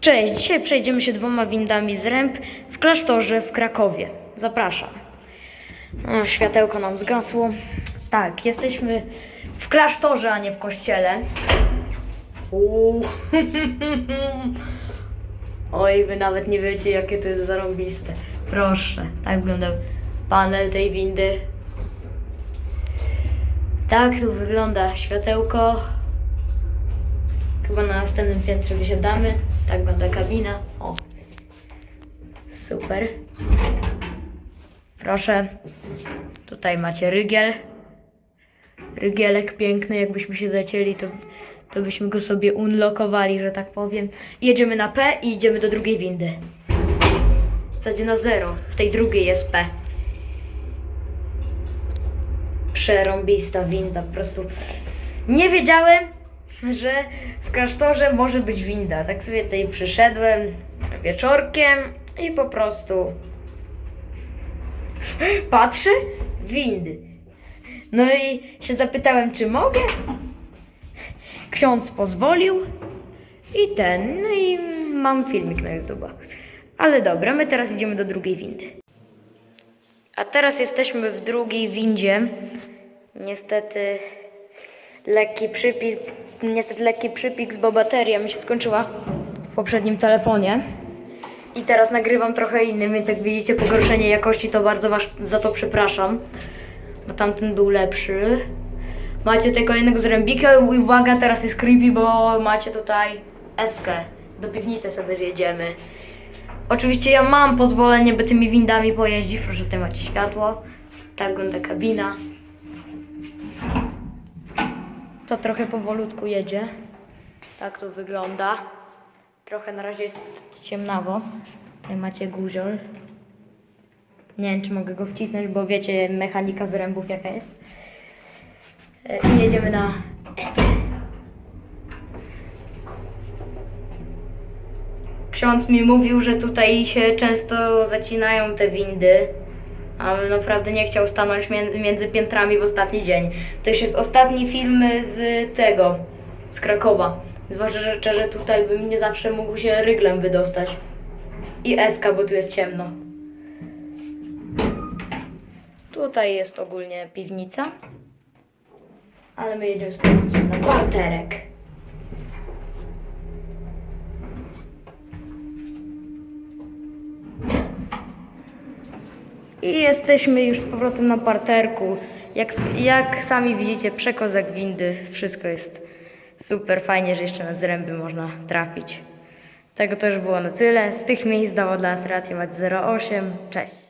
Cześć, dzisiaj przejdziemy się dwoma windami z ręb w klasztorze w Krakowie. Zapraszam. O, światełko nam zgasło. Tak, jesteśmy w klasztorze, a nie w kościele. Uuu. Oj, wy nawet nie wiecie, jakie to jest zarąbiste. Proszę, tak wygląda panel tej windy. Tak tu wygląda światełko. Chyba na następnym piętrze wysiadamy. Tak wygląda kabina. O. Super. Proszę. Tutaj macie rygiel. Rygielek piękny. Jakbyśmy się zacięli, to, to byśmy go sobie unlockowali, że tak powiem. Jedziemy na P i idziemy do drugiej windy. W zasadzie na zero. W tej drugiej jest P. Przerąbista winda. Po prostu nie wiedziałem, że w klasztorze może być winda. Tak sobie tutaj przyszedłem wieczorkiem i po prostu patrzę, windy. No i się zapytałem, czy mogę. Ksiądz pozwolił i ten, no i mam filmik na YouTube. Ale dobra, my teraz idziemy do drugiej windy. A teraz jesteśmy w drugiej windzie. Niestety lekki przypis, niestety lekki przypik, bo bateria mi się skończyła w poprzednim telefonie. I teraz nagrywam trochę innym, więc jak widzicie pogorszenie jakości, to bardzo was za to przepraszam, bo tamten był lepszy. Macie tutaj kolejnego zrębika i uwaga, teraz jest creepy, bo macie tutaj eskę. Do piwnicy sobie zjedziemy. Oczywiście ja mam pozwolenie, by tymi windami pojeździć. Proszę, tutaj macie światło. Tak wygląda kabina. To trochę powolutku jedzie. Tak to wygląda. Trochę na razie jest ciemnawo. Tutaj macie guziol. Nie wiem, czy mogę go wcisnąć, bo wiecie mechanika zrębów jaka jest. E, I jedziemy na S. Ksiądz mi mówił, że tutaj się często zacinają te windy, a naprawdę nie chciał stanąć mię- między piętrami w ostatni dzień. To już jest ostatni film z tego, z Krakowa. Zwłaszcza, że, że tutaj bym nie zawsze mógł się ryglem wydostać. I Eska, bo tu jest ciemno. Tutaj jest ogólnie piwnica. Ale my jedziemy z powrotem na parterek. I jesteśmy już z powrotem na parterku. Jak, jak sami widzicie, przekozak windy, wszystko jest super fajnie, że jeszcze na zręby można trafić. Tego też było na tyle. Z tych miejsc dało dla nas rację mać 08. Cześć.